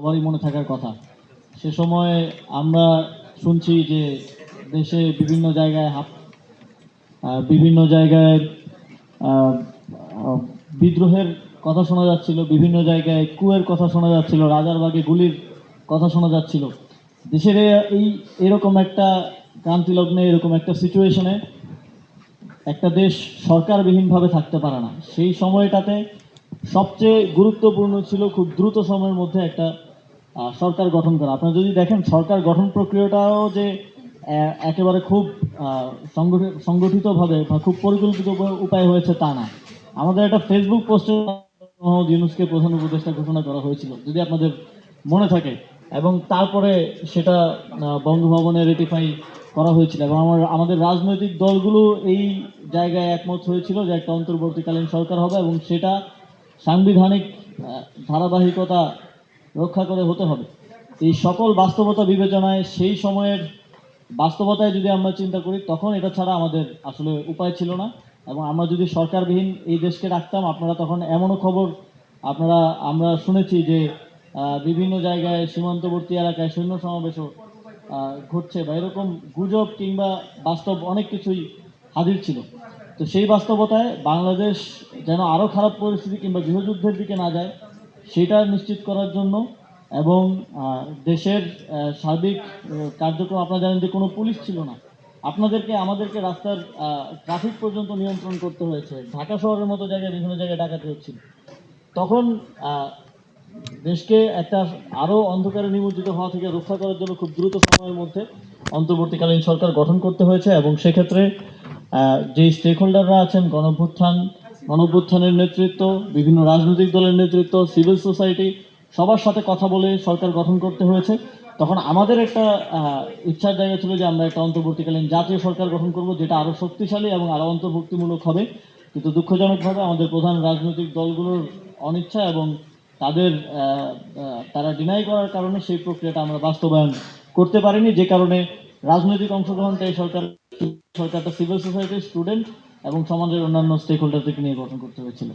সবারই মনে থাকার কথা। সে সময় আমরা শুনছি যে দেশে বিভিন্ন জায়গায় হাত বিভিন্ন জায়গায় বিদ্রোহের কথা শোনা যাচ্ছিল, বিভিন্ন জায়গায় কুয়ের কথা শোনা যাচ্ছিল, রাজারবাগে গুলির কথা শোনা যাচ্ছিল। দেশের এই এরকম একটা ক্রান্তি লগ্নে এরকম একটা সিচুয়েশনে একটা দেশ সরকারবিহীনভাবে থাকতে পারে না। সেই সময়টাতে সবচেয়ে গুরুত্বপূর্ণ ছিল খুব দ্রুত সময়ের মধ্যে একটা সরকার গঠন করা। আপনারা যদি দেখেন, সরকার গঠন প্রক্রিয়াটাও যে একেবারে খুব সংগঠিতভাবে বা খুব পরিকল্পিত উপায়- হয়েছে তা না। আমাদের একটা ফেসবুক পোস্টে ইউনুসকে প্রধান উপদেষ্টা ঘোষণা করা হয়েছিল, যদি আপনাদের মনে থাকে। এবং তারপরে সেটা বঙ্গভবনে রেটিফাই করা হয়েছিল। এবং আমার, আমাদের রাজনৈতিক দলগুলো এই জায়গায় একমত হয়েছিল যে একটা অন্তর্বর্তীকালীন সরকার হবে এবং সেটা সাংবিধানিক ধারাবাহিকতা রক্ষা করে হতে হবে। এই সকল বাস্তবতা বিবেচনায় সেই সময়ের বাস্তবতায় যদি আমরা চিন্তা করি, তখন এটা ছাড়া আমাদের আসলে উপায় ছিল না। এবং আমরা যদি সরকারবিহীন এই দেশকে রাখতাম, আপনারা তখন এমনও খবর আপনারা, আমরা শুনেছি যে বিভিন্ন জায়গায়, সীমান্তবর্তী এলাকায় সৈন্য সমাবেশও ঘটছে বা এরকম গুজব কিংবা বাস্তব অনেক কিছুই হাজির ছিল। তো সেই বাস্তবতায় বাংলাদেশ যেন আরও খারাপ পরিস্থিতি কিংবা গৃহযুদ্ধের দিকে না যায় সেটা নিশ্চিত করার জন্য এবং দেশের সার্বিক কার্যক্রম আপনারা জানেন যে কোনো পুলিশ ছিল না। আপনাদেরকে, আমাদেরকে রাস্তার ট্রাফিক পর্যন্ত নিয়ন্ত্রণ করতে হয়েছে। ঢাকা শহরের মতো জায়গায় বিভিন্ন জায়গায় ডাকাতি হচ্ছিল। তখন দেশকে একটা আরও অন্ধকারে নিমজ্জিত হওয়া থেকে রক্ষা করার জন্য খুব দ্রুত সময়ের মধ্যে অন্তর্বর্তীকালীন সরকার গঠন করতে হয়েছে এবং সেক্ষেত্রে যে স্টেক হোল্ডাররা আছেন, গণভ্যুত্থান গণভ্যুত্থানের নেতৃত্ব, বিভিন্ন রাজনৈতিক দলের নেতৃত্ব, সিভিল সোসাইটি, সবার সাথে কথা বলে সরকার গঠন করতে হয়েছে। তখন আমাদের একটা ইচ্ছার জায়গা ছিল যে আমরা একটা অন্তর্বর্তীকালীন জাতীয় সরকার গঠন করব, যেটা আরও শক্তিশালী এবং আরও অন্তর্ভুক্তিমূলক হবে। কিন্তু দুঃখজনকভাবে আমাদের প্রধান রাজনৈতিক দলগুলোর অনিচ্ছা এবং তাদের তারা ডিনাই করার কারণে সেই প্রক্রিয়াটা আমরা বাস্তবায়ন করতে পারিনি। যে কারণে রাজনৈতিক অংশগ্রহণটা এই সরকার, সরকারটা সিভিল সোসাইটি স্টুডেন্ট এবং সমাজের অন্যান্য স্টেক হোল্ডারদেরকে নিয়ে গঠন করতে হয়েছিল।